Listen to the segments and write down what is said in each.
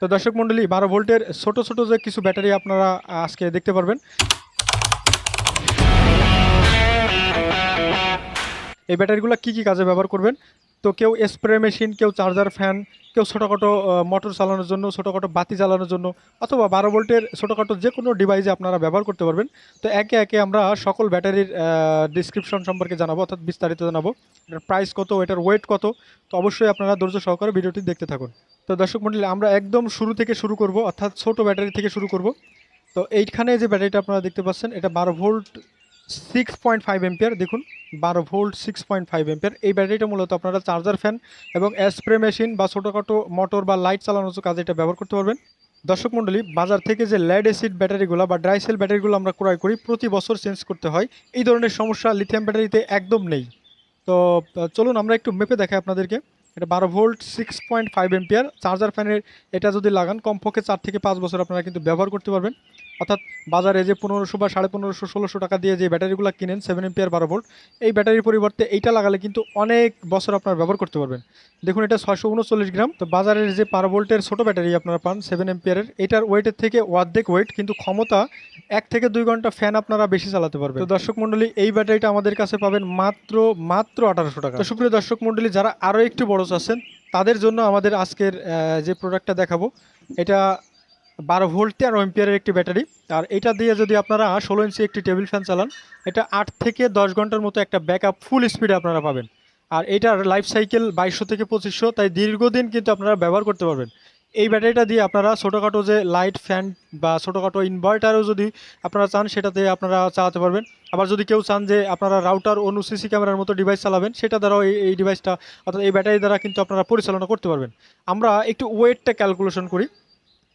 তো দর্শক মণ্ডলী বারো ভোল্টের ছোট ছোট যে কিছু ব্যাটারি আপনারা আজকে দেখতে পারবেন। এই ব্যাটারিগুলো কি কি কাজে ব্যবহার করবেন? তো কেউ স্প্রে মেশিন কেউ চার্জার ফ্যান কেউ ছোটোখাটো মোটর চালানোর জন্য, ছোটোখাটো বাতি চালানোর জন্য, অথবা বারো ভোল্টের ছোটোখাটো যে কোনো ডিভাইসে আপনারা ব্যবহার করতে পারবেন। তো একে একে আমরা সকল ব্যাটারির ডিসক্রিপশন সম্পর্কে জানাব, অর্থাৎ বিস্তারিত জানাব। এটার প্রাইস কত, এটার ওয়েট কত, তো অবশ্যই আপনারা ধৈর্য সহকারে ভিডিওটি দেখতে থাকুন। তো দর্শক মন্ডলী, আমরা একদম শুরু থেকে শুরু করব, অর্থাৎ ছোট ব্যাটারি থেকে শুরু করব। তো এইখানে যে ব্যাটারিটা আপনারা দেখতে পাচ্ছেন, এটা বারো volt six point five ampere দেখুন, বারো volt six point five ampere এই ব্যাটারিটা মূলত আপনারা চার্জার ফ্যান এবং স্প্রে মেশিন বা ছোটোখাটো মোটর বা লাইট চালানোর কাজে, এটা ব্যবহার করতে পারবেন। দর্শক মণ্ডলী বাজার থেকে যে ল্যাড অ্যাসিড ব্যাটারিগুলো বা ড্রাই সেল ব্যাটারিগুলো আমরা ক্রয় করি, প্রতি বছর চেঞ্জ করতে হয়। এই ধরনের সমস্যা লিথিয়াম ব্যাটারিতে একদম নেই। তো চলুন আমরা একটু মেপে দেখাই আপনাদেরকে। এটা বারো volt six point five ampere charger ফ্যানের এটা যদি লাগান, কমপক্ষে চার থেকে পাঁচ বছর আপনারা কিন্তু ব্যবহার করতে পারবেন। অর্থাৎ বাজারে যে পনেরোশো বা সাড়ে পনেরোশো, ষোলোশো টাকা দিয়ে যে ব্যাটারিগুলো কিনেন সেভেন এম্পিয়ার বারো ভোল্ট এই ব্যাটারির পরিবর্তে এইটা লাগালে কিন্তু অনেক বছর আপনারা ব্যবহার করতে পারবেন। দেখুন, এটা ছয়শো উনচল্লিশ গ্রাম। তো বাজারের যে বারো ভোল্টের ছোটো ব্যাটারি আপনারা পান সেভেন এম্পিয়ারের এটার ওয়েটের থেকে অর্ধেক ওয়েট কিন্তু ক্ষমতা এক থেকে দুই ঘণ্টা ফ্যান আপনারা বেশি চালাতে পারবেন। তো দর্শক মণ্ডলী, এই ব্যাটারিটা আমাদের কাছে পাবেন মাত্র মাত্র আঠারোশো টাকা। তো সুপ্রিয় দর্শক মণ্ডলী, যারা আরও একটু বড় আছেন তাদের জন্য আমাদের আজকের যে প্রোডাক্টটা দেখাবো, এটা বারো ভোল্ট তেরো এম্পিয়ারের একটি ব্যাটারি। আর এটা দিয়ে যদি আপনারা ষোলো ইঞ্চি একটি টেবিল ফ্যান চালান, এটা আট থেকে দশ ঘণ্টার মতো একটা ব্যাকআপ ফুল স্পিডে আপনারা পাবেন। আর এটার লাইফ সাইকেল বাইশশো থেকে পঁচিশশো, তাই দীর্ঘদিন কিন্তু আপনারা ব্যবহার করতে পারবেন। এই ব্যাটারিটা দিয়ে আপনারা ছোটোখাটো যে লাইট ফ্যান বা ছোটোখাটো ইনভার্টারও যদি আপনারা চান, সেটাতে আপনারা চালাতে পারবেন। আবার যদি কেউ চান যে আপনারা রাউটার অনু সিসি ক্যামেরার মতো ডিভাইস চালাবেন, সেটা দ্বারাও এই ডিভাইসটা অর্থাৎ এই ব্যাটারি দ্বারা কিন্তু আপনারা পরিচালনা করতে পারবেন। আমরা একটু ওয়েটটা ক্যালকুলেশন করি।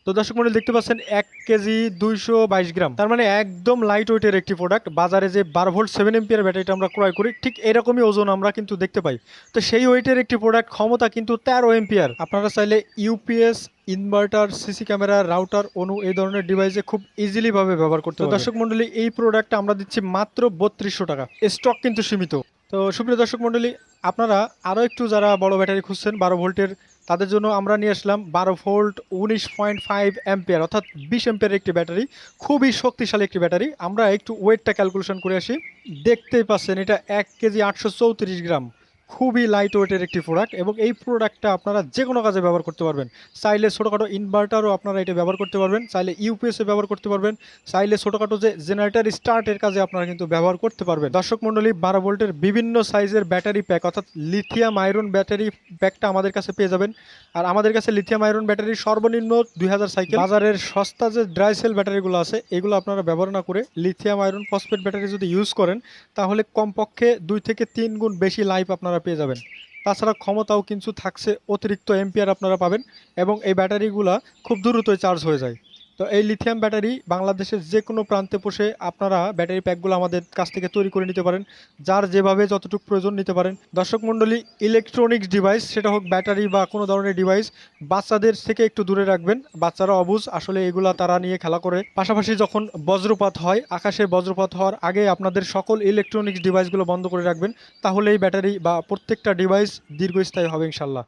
তো দর্শক মন্ডলী দেখতে পাচ্ছেন এক কেজি দুইশো বাইশ গ্রাম। তার মানে একদম লাইট ওয়েটের একটি প্রোডাক্ট বাজারে যে বারো ভোল্ট সেভেন এমপিয়ার ব্যাটারিটা আমরা ক্রয় করি ঠিক এরকমই ওজন আমরা কিন্তু দেখতে পাই। তো সেই ওয়েটের একটি প্রোডাক্ট ক্ষমতা কিন্তু তেরো এমপিয়ার আপনারা চাইলে UPS inverter CC camera router অনু এই ধরনের ডিভাইসে খুব ইজিলি ভাবে ব্যবহার করতে। দর্শক মন্ডলী এই প্রোডাক্টটা আমরা দিচ্ছি মাত্র বত্রিশশো টাকা। স্টক কিন্তু সীমিত। তো সুপ্রিয় দর্শক মন্ডলী আপনারা আরও একটু যারা বড় ব্যাটারি খুঁজছেন বারো ভোল্টের তাদের জন্য আমরা নিয়ে আসলাম বারো ভোল্ট উনিশ পয়েন্ট ফাইভ অ্যাম্পিয়ার, অর্থাৎ বিশ অ্যাম্পিয়ার একটি ব্যাটারি, খুবই শক্তিশালী একটি ব্যাটারি। আমরা একটু ওয়েটটা ক্যালকুলেশন করে আসি। দেখতেই পাচ্ছেন, এটা এক কেজি আটশো চৌত্রিশ গ্রাম। খুবই লাইট ওয়েটের একটি প্রোডাক্ট এবং এই প্রোডাক্টটা আপনারা যে কোনো কাজে ব্যবহার করতে পারবেন। চাইলে ছোটোখাটো ইনভার্টারও আপনারা এটা ব্যবহার করতে পারবেন, চাইলে ইউপিএসে ব্যবহার করতে পারবেন, চাইলে ছোটোখাটো যে জেনারেটর স্টার্টের কাজে আপনারা কিন্তু ব্যবহার করতে পারবেন। দর্শক মণ্ডলী, বারো ভোল্টের বিভিন্ন সাইজের ব্যাটারি প্যাক অর্থাৎ লিথিয়াম আয়রন ব্যাটারি প্যাকটা আমাদের কাছে পেয়ে যাবেন। আর আমাদের কাছে লিথিয়াম আয়রন ব্যাটারি সর্বনিম্ন দুই হাজার সাইকেল বাজারের সস্তা যে ড্রাই সেল ব্যাটারিগুলো আছে, এগুলো আপনারা ব্যবহার না করে লিথিয়াম আয়রন ফসফেট ব্যাটারি যদি ইউজ করেন, তাহলে কমপক্ষে দুই থেকে তিন গুণ বেশি লাইফ আপনারা পেয়ে যাবেন। তাছাড়া ক্ষমতাও কিন্তু থাকছে, অতিরিক্ত এম্পিয়ার আপনারা পাবেন এবং এই ব্যাটারিগুলা খুব দ্রুতই চার্জ হয়ে যায়। তো এই লিথিয়াম ব্যাটারি বাংলাদেশের যে কোনো প্রান্তে বসে আপনারা ব্যাটারি প্যাকগুলো আমাদের কাছ থেকে তৈরি করে নিতে পারেন, যার যেভাবে যতটুকু প্রয়োজন নিতে পারেন। দর্শক মণ্ডলী ইলেকট্রনিক্স ডিভাইস সেটা হোক ব্যাটারি বা কোনো ধরনের ডিভাইস বাচ্চাদের থেকে একটু দূরে রাখবেন। বাচ্চারা অবুঝ আসলে এগুলা তারা নিয়ে খেলা করে। পাশাপাশি যখন বজ্রপাত হয়, আকাশে বজ্রপাত হওয়ার আগে আপনাদের সকল ইলেকট্রনিক্স ডিভাইসগুলো বন্ধ করে রাখবেন তাহলে এই ব্যাটারি বা প্রত্যেকটা ডিভাইস দীর্ঘস্থায়ী হবে ইনশাল্লাহ।